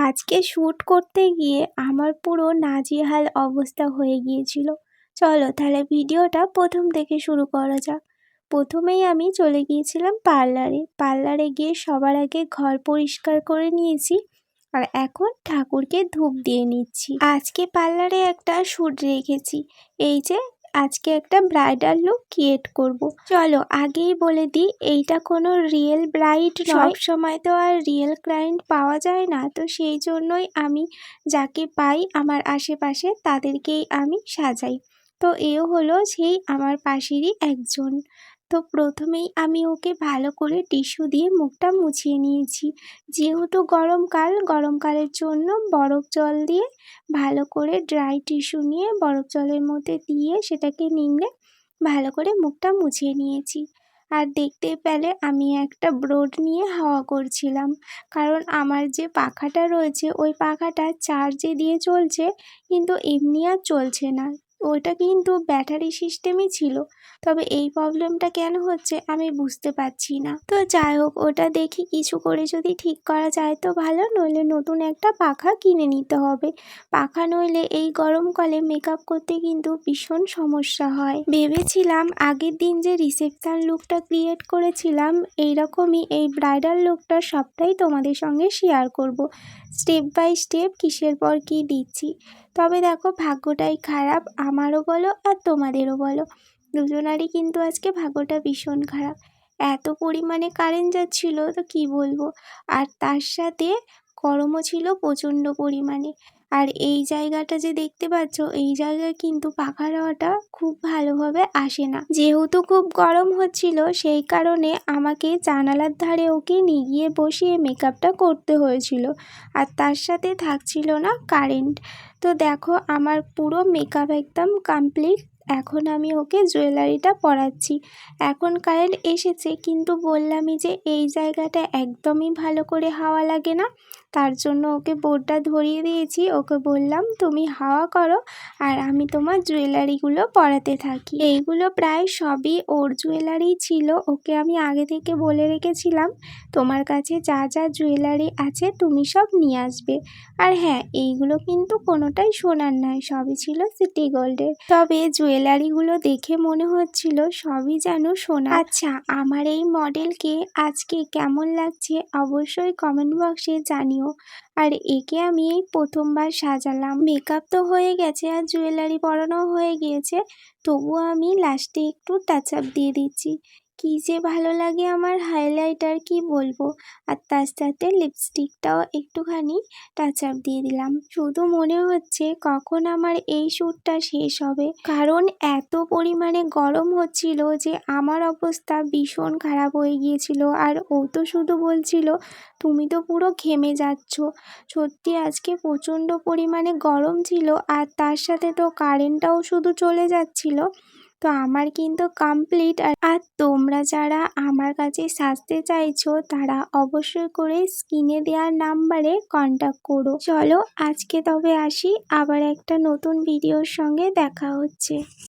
আজকে শ্যুট করতে গিয়ে আমার পুরো নাজেহাল অবস্থা হয়ে গিয়েছিল। চলো তাহলে ভিডিওটা প্রথম থেকে শুরু করা যাক। প্রথমেই আমি চলে গিয়েছিলাম পার্লারে। পার্লারে গিয়ে সবার আগে ঘর পরিষ্কার করে নিয়েছি আর এখন ঠাকুরকে ধূপ দিয়ে নিচ্ছি। আজকে পার্লারে একটা শ্যুট রেখেছি। এই যে আজকে একটা ব্রাইডাল লুক ক্রিয়েট করব। চলো আগেই বলে দিই এইটা কোনো রিয়েল ব্রাইড সব সময় তো আর রিয়েল ক্লায়েন্ট পাওয়া যায় না। তো সেই জন্যই আমি যাকে পাই আমার আশেপাশে তাদেরকেই আমি সাজাই। তো এও হলো সেই আমার পাশেরই একজন। তো প্রথমেই আমি ওকে ভালো করে টিস্যু দিয়ে মুখটা মুছিয়ে নিয়েছি। যেহেতু গরমকাল গরমকালের জন্য বরফ জল দিয়ে ভালো করে ড্রাই টিস্যু নিয়ে বরফ জলের মধ্যে দিয়ে সেটাকে নিংড়ে ভালো করে মুখটা মুছিয়ে নিয়েছি। আর দেখতে পেলে আমি একটা ব্রোড নিয়ে হাওয়া করছিলাম। কারণ আমার যে পাখাটা রয়েছে, ওই পাখাটা চার্জে দিয়ে চলছে, কিন্তু এমনি আর চলছে না। ওইটা কিন্তু ব্যাটারি সিস্টেমই ছিল। তবে এই প্রবলেমটা কেন হচ্ছে আমি বুঝতে পারছি না। তো যাই হোক, ওটা দেখি কিছু করে যদি ঠিক করা যায় তো ভালো, নইলে নতুন একটা পাখা কিনে নিতে হবে। পাখা নইলে এই গরমকালে মেকআপ করতে কিন্তু ভীষণ সমস্যা হয়। ভেবেছিলাম আগের দিন যে রিসেপশান লুকটা ক্রিয়েট করেছিলাম, এইরকমই এই ব্রাইডাল লুকটা সবটাই তোমাদের সঙ্গে শেয়ার করব। স্টেপ বাই স্টেপ কিসের পর কি দিচ্ছি। তবে দেখো ভাগ্যটাই খারাপ, আমারও বলো আর তোমাদেরও বলো। দুজনারই কিন্তু আজকে ভাগ্যটা ভীষণ খারাপ। এত পরিমাণে কারেন্ট যাচ্ছিল তো কি বলব? আর তার সাথে গরমও ছিল প্রচণ্ড পরিমাণে। আর এই জায়গাটা যে দেখতে পাচ্ছ, এই জায়গায় কিন্তু পাখা হাওয়াটা খুব ভালোভাবে আসে না। যেহেতু খুব গরম হচ্ছিল, সেই কারণে আমাকে জানালার ধারে ওকে নিয়ে গিয়ে বসিয়ে মেকআপটা করতে হয়েছিল। আর তার সাথে থাকছিল না কারেন্ট। তো দেখো, আমার পুরো মেকআপ একদম কমপ্লিট। এখন আমি ওকে জুয়েলারিটা পরাচ্ছি। এখন কারেন্ট এসেছে, কিন্তু বললামই যে এই জায়গাটা একদমই ভালো করে হাওয়া লাগে না। তার জন্য ওকে বোর্ডটা ধরিয়ে দিয়েছি। ওকে বললাম, তুমি হাওয়া করো আর আমি তোমার জুয়েলারিগুলো পরাতে থাকি। এইগুলো প্রায় সবই ওর জুয়েলারি ছিল। ওকে আমি আগে থেকে বলে রেখেছিলাম, তোমার কাছে যা যা জুয়েলারি আছে তুমি সব নিয়ে আসবে। আর হ্যাঁ এইগুলো কিন্তু কোনোটাই সোনার নয়, সবই ছিল সিটি গোল্ডের। তবে জুয়েলারিগুলো দেখে মনে হচ্ছিল সবই যেন সোনা। আচ্ছা আমার এই মডেলকে আজকে কেমন লাগছে অবশ্যই কমেন্ট বক্সে জানিও। আর একে আমি এই প্রথমবার সাজালাম। মেকআপ তো হয়ে গেছে আর জুয়েলারি পরানো হয়ে গিয়েছে। তবুও আমি লাস্টে একটু টাচ আপ দিয়ে দিচ্ছি। কি যে ভালো লাগে আমার হাইলাইটার কি বলব? আর তার সাথে লিপস্টিকটাও একটুখানি টাচ আপ দিয়ে দিলাম। শুধু মনে হচ্ছে কখন আমার এই শ্যুটটা শেষ হবে। কারণ এত পরিমাণে গরম হচ্ছিল যে আমার অবস্থা ভীষণ খারাপ হয়ে গিয়েছিল। আর ও তো শুধু বলছিল, তুমি তো পুরো ঘেমে যাচ্ছ। সত্যি আজকে প্রচণ্ড পরিমাণে গরম ছিল আর তার সাথে তো কারেন্টটাও শুধু চলে যাচ্ছিল। তো আমার কিন্তু কমপ্লিট আর তোমরা যারা আমার কাছে সাজতে চাইছো, তারা অবশ্যই করে স্ক্রিনে দেওয়ার নাম্বারে কন্ট্যাক্ট করো। চলো আজকে তবে আসি, আবার একটা নতুন ভিডিওর সঙ্গে দেখা হচ্ছে।